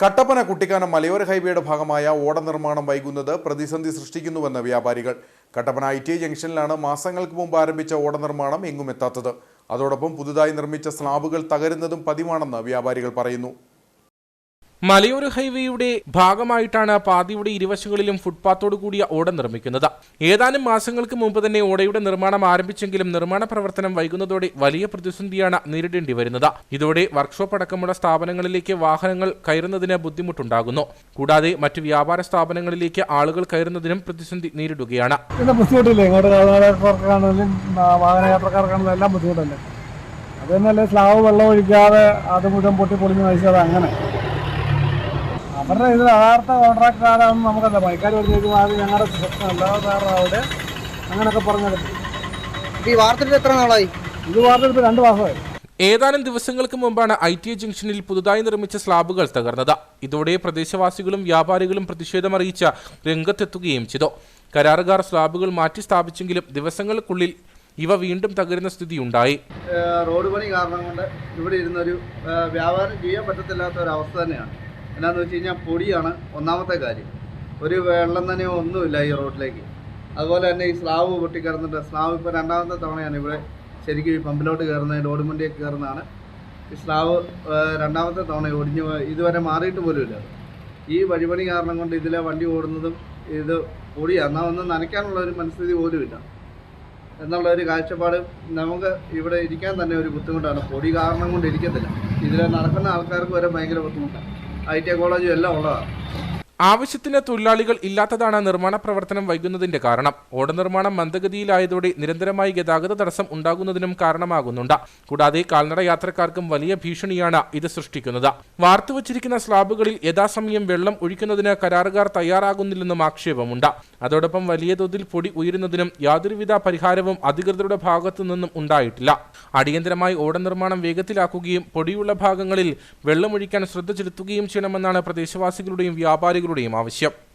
കട്ടപ്പന കുട്ടിക്കാനം മലയോര ഹൈവേയുടെ ഭാഗമായ ഓട നിർമ്മാണം വൈകുന്നത് പ്രതിസന്ധി സൃഷ്ടിക്കുന്നുവെന്ന് വ്യാപാരികൾ. കട്ടപ്പന ഐ ടി ജംഗ്ഷനിലാണ് മാസങ്ങൾക്ക് മുമ്പ് ആരംഭിച്ച ഓട നിർമ്മാണം എങ്ങും എത്താത്തത്. അതോടൊപ്പം പുതുതായി നിർമ്മിച്ച സ്ലാബുകൾ തകരുന്നതും പതിവാണെന്ന് വ്യാപാരികൾ പറയുന്നു. മലയോര ഹൈവേയുടെ ഭാഗമായിട്ടാണ് പാതയുടെ ഇരുവശങ്ങളിലും ഫുട്പാത്തോടു കൂടിയ ഓട നിർമ്മിക്കുന്നത്. ഏതാനും മാസങ്ങൾക്ക് മുമ്പ് തന്നെ ഓടയുടെ നിർമ്മാണം ആരംഭിച്ചെങ്കിലും നിർമ്മാണ പ്രവർത്തനം വൈകുന്നതോടെ വലിയ പ്രതിസന്ധിയാണ് നേരിടേണ്ടി വരുന്നത്. ഇതോടെ വർക്ക്ഷോപ്പ് അടക്കമുള്ള സ്ഥാപനങ്ങളിലേക്ക് വാഹനങ്ങൾ കയറുന്നതിന് ബുദ്ധിമുട്ടുണ്ടാകുന്നു. കൂടാതെ മറ്റ് വ്യാപാര സ്ഥാപനങ്ങളിലേക്ക് ആളുകൾ കയറുന്നതിനും പ്രതിസന്ധി നേരിടുകയാണ്. അത് തന്നെയല്ലേ സ്ലാവ് വെള്ളം ഒഴിക്കാതെ അത് മുഴുവൻ പൊട്ടി പൊളിഞ്ഞ് നയിച്ചത് അങ്ങനെ. അവരുടെ ഇത് യഥാർത്ഥ കോൺട്രാക്ടർ ആരാണെന്ന് നമുക്കല്ല പണിക്കാർ പറഞ്ഞേക്കും അത് ഞങ്ങളുടെ പ്രശ്നമല്ല വേറെ അവിടെ അങ്ങനെയൊക്കെ പറഞ്ഞെടുത്തു. ഈ വാർത്തയിൽ എത്ര നാളായി? ഇത് രണ്ട് മാസമായി. ഏതാനും ദിവസങ്ങൾക്ക് മുമ്പാണ് ഐ ടി ഐ ജംഗ്ഷനിൽ പുതുതായി നിർമ്മിച്ച സ്ലാബുകൾ തകർന്നത്. ഇതോടെ പ്രദേശവാസികളും വ്യാപാരികളും പ്രതിഷേധമറിയിച്ച രംഗത്തെത്തുകയും ചെയ്തു. കരാറുകാർ സ്ലാബുകൾ മാറ്റി സ്ഥാപിച്ചെങ്കിലും ദിവസങ്ങൾക്കുള്ളിൽ ഇവ വീണ്ടും തകരുന്ന സ്ഥിതിയുണ്ടായി. ഉണ്ടായി റോഡ് പണി കാരണം കൊണ്ട് ഇവിടെ ഇരുന്നൊരു വ്യാപാരം ചെയ്യാൻ പറ്റത്തില്ലാത്ത ഒരു അവസ്ഥ തന്നെയാണ്. എന്നാന്ന് വെച്ച് കഴിഞ്ഞാൽ പൊടിയാണ് ഒന്നാമത്തെ കാര്യം. ഒരു വെള്ളം തന്നെ ഒന്നുമില്ല ഈ റോഡിലേക്ക് അതുപോലെ തന്നെ ഈ സ്ലാവ് പൊട്ടിക്കിടന്നിട്ട് സ്ലാവ് ഇപ്പോൾ രണ്ടാമത്തെ തവണയാണ് ഇവിടെ ശരിക്കും ഈ പമ്പിലോട്ട് കയറുന്നത് ലോഡ് മുണ്ടിയൊക്കെ കയറുന്നതാണ്. ഈ സ്ലാവ് രണ്ടാമത്തെ തവണ ഒടിഞ്ഞ് ഇതുവരെ മാറിയിട്ട് പോലുമില്ല ഈ വഴിപണി കാരണം കൊണ്ട് ഇതിലെ വണ്ടി ഓടുന്നതും ഇത് പൊടിയാണ്. എന്നാൽ ഒന്ന് നനയ്ക്കാനുള്ള ഒരു മനസ്ഥിതി പോലുമില്ല. എന്നുള്ള ഒരു കാഴ്ചപ്പാട് നമുക്ക് ഇവിടെ ഇരിക്കാൻ തന്നെ ഒരു ബുദ്ധിമുട്ടാണ്. പൊടി കാരണം കൊണ്ട് ഇരിക്കത്തില്ല. ഇതിൽ നടക്കുന്ന ആൾക്കാർക്ക് വരെ ഭയങ്കര ബുദ്ധിമുട്ടാണ്. ഐ ടി കോളേജും എല്ലാം ഉള്ളതാണ്. ആവശ്യത്തിന് തൊഴിലാളികൾ ഇല്ലാത്തതാണ് നിർമ്മാണ പ്രവർത്തനം വൈകുന്നതിന്റെ കാരണം. ഓട നിർമ്മാണം മന്ദഗതിയിലായതോടെ നിരന്തരമായി ഗതാഗത തടസ്സം ഉണ്ടാകുന്നതിനും കാരണമാകുന്നുണ്ട്. കൂടാതെ കാൽനട യാത്രക്കാർക്കും വലിയ ഭീഷണിയാണ് ഇത് സൃഷ്ടിക്കുന്നത്. വാർത്തുവച്ചിരിക്കുന്ന സ്ലാബുകളിൽ യഥാസമയം വെള്ളം ഒഴിക്കുന്നതിന് കരാറുകാർ തയ്യാറാകുന്നില്ലെന്നും ആക്ഷേപമുണ്ട്. അതോടൊപ്പം വലിയ തോതിൽ പൊടി ഉയരുന്നതിനും യാതൊരുവിധ പരിഹാരവും അധികൃതരുടെ ഭാഗത്തു നിന്നും ഉണ്ടായിട്ടില്ല. അടിയന്തരമായി ഓട നിർമ്മാണം വേഗത്തിലാക്കുകയും പൊടിയുള്ള ഭാഗങ്ങളിൽ വെള്ളമൊഴിക്കാൻ ശ്രദ്ധ ചെലുത്തുകയും ചെയ്യണമെന്നാണ് പ്രദേശവാസികളുടെയും വ്യാപാരികളുടെയും ആവശ്യം.